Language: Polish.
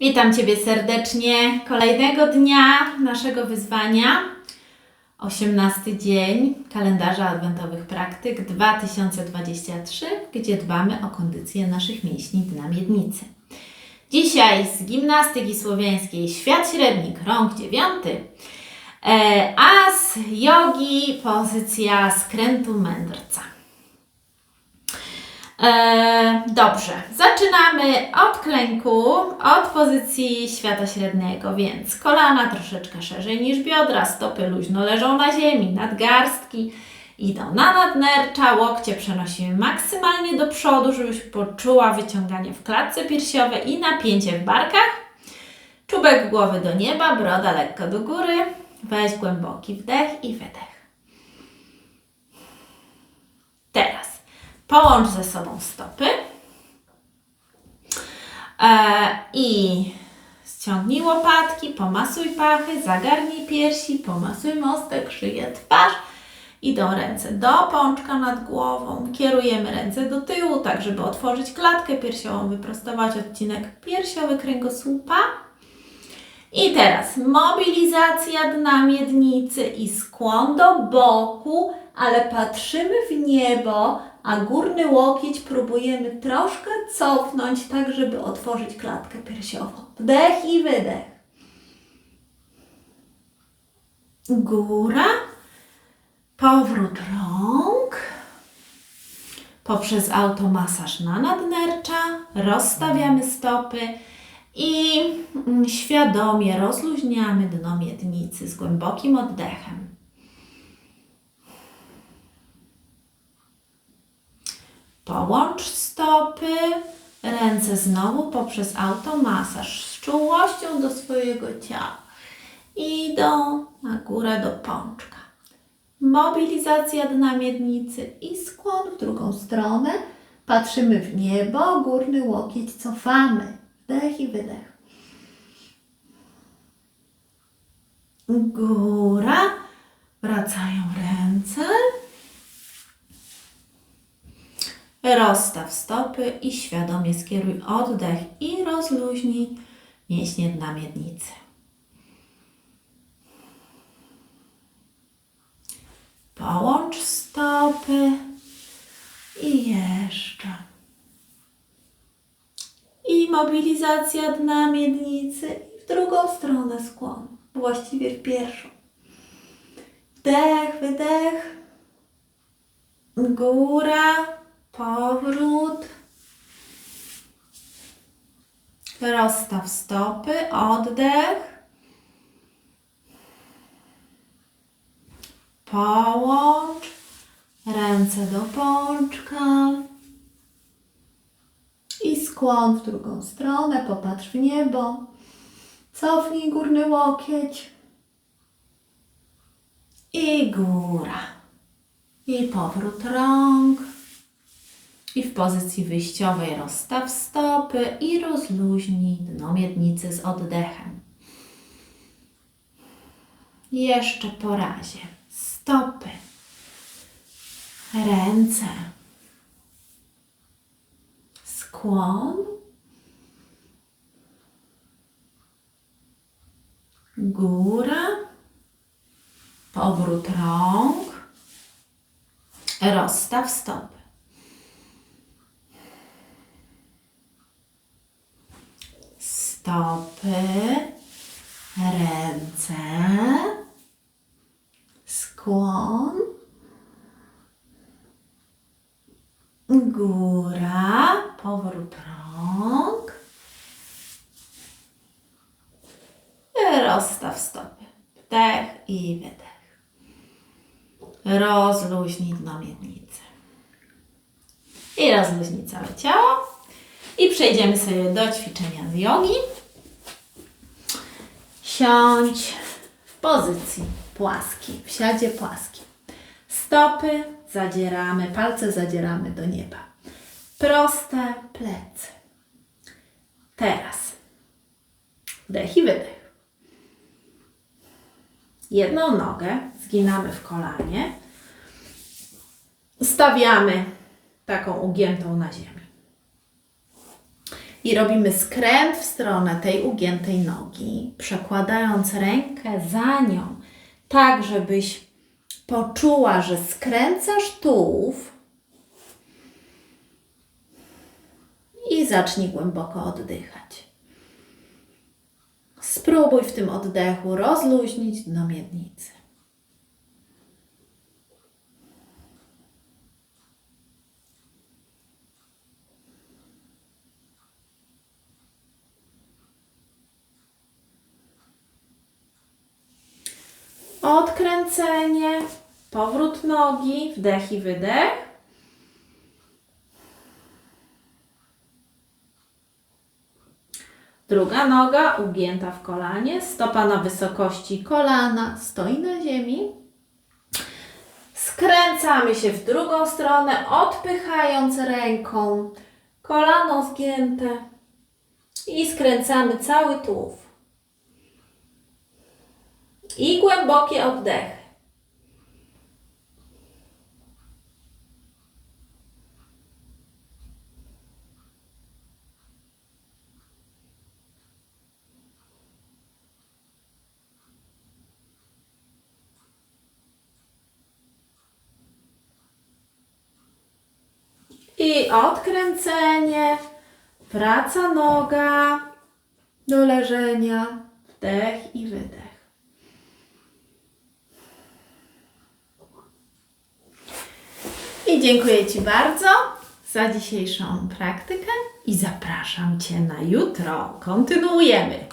Witam Ciebie serdecznie. Kolejnego dnia naszego wyzwania. 18 dzień kalendarza adwentowych praktyk 2023, gdzie dbamy o kondycję naszych mięśni dna miednicy. Dzisiaj z gimnastyki słowiańskiej świat średnik, rąk dziewiąty, e, a z jogi pozycja skrętu mędrca. E, dobrze, zaczynamy od klęku, od pozycji świata średniego, więc kolana troszeczkę szerzej niż biodra, stopy luźno leżą na ziemi, nadgarstki idą na nadnercza, łokcie przenosimy maksymalnie do przodu, żebyś poczuła wyciąganie w klatce piersiowej i napięcie w barkach. Czubek głowy do nieba, broda lekko do góry. Weź głęboki wdech i wydech. Teraz połącz ze sobą stopy e, i ściągnij łopatki, pomasuj pachy, zagarnij piersi, pomasuj mostek, szyję, twarz. Idą ręce do pączka nad głową. Kierujemy ręce do tyłu, tak żeby otworzyć klatkę piersiową, wyprostować odcinek piersiowy kręgosłupa. I teraz mobilizacja dna miednicy i skłon do boku, ale patrzymy w niebo, a górny łokieć próbujemy troszkę cofnąć, tak żeby otworzyć klatkę piersiową. Wdech i wydech. Góra, powrót rąk. Poprzez automasaż na nadnercza rozstawiamy stopy i mm, świadomie rozluźniamy dno miednicy z głębokim oddechem. Połącz stopy, ręce znowu poprzez automasaż z czułością do swojego ciała. Idą na górę do pączka. Mobilizacja dna miednicy i skłon w drugą stronę. Patrzymy w niebo, górny łokieć cofamy. Wdech i wydech. Góra. Wracają ręce. Rozstaw stopy i świadomie skieruj oddech i rozluźnij mięśnie dna miednicy. Połącz stopy i jeszcze. I mobilizacja dna miednicy w drugą stronę skłon, właściwie w pierwszą. Wdech, wydech. Góra, powrót. Rozstaw stopy, oddech. Połącz ręce do pączka i skłon w drugą stronę, popatrz w niebo. Cofnij górny łokieć i góra. I powrót rąk. I w pozycji wyjściowej rozstaw stopy i rozluźnij dno miednicy z oddechem. Jeszcze po razie. Stopy. Ręce. Skłon. Góra. Powrót rąk. Rozstaw stopy. Stopy. Ręce. Skłon. Góra. Powrót rąk. Rozstaw stopy. Wdech i wydech. Rozluźnij dno miednicy. I rozluźnij całe ciało. I przejdziemy sobie do ćwiczenia z jogi. Siądź w pozycji płaskiej, w siadzie płaskim. Stopy zadzieramy, palce zadzieramy do nieba. Proste plecy. Teraz wdech i wydech. Jedną nogę zginamy w kolanie. Stawiamy taką ugiętą na ziemi. I robimy skręt w stronę tej ugiętej nogi, przekładając rękę za nią, tak żebyś poczuła, że skręcasz tułów i zacznij głęboko oddychać. Spróbuj w tym oddechu rozluźnić dno miednicy. Odkręcenie, powrót nogi, wdech i wydech. Druga noga ugięta w kolanie, stopa na wysokości kolana stoi na ziemi. Skręcamy się w drugą stronę, odpychając ręką kolano zgięte i skręcamy cały tułów. I głębokie oddechy. I odkręcenie. Wraca noga do leżenia. Wdech i wydech. I dziękuję Ci bardzo za dzisiejszą praktykę i zapraszam Cię na jutro. Kontynuujemy.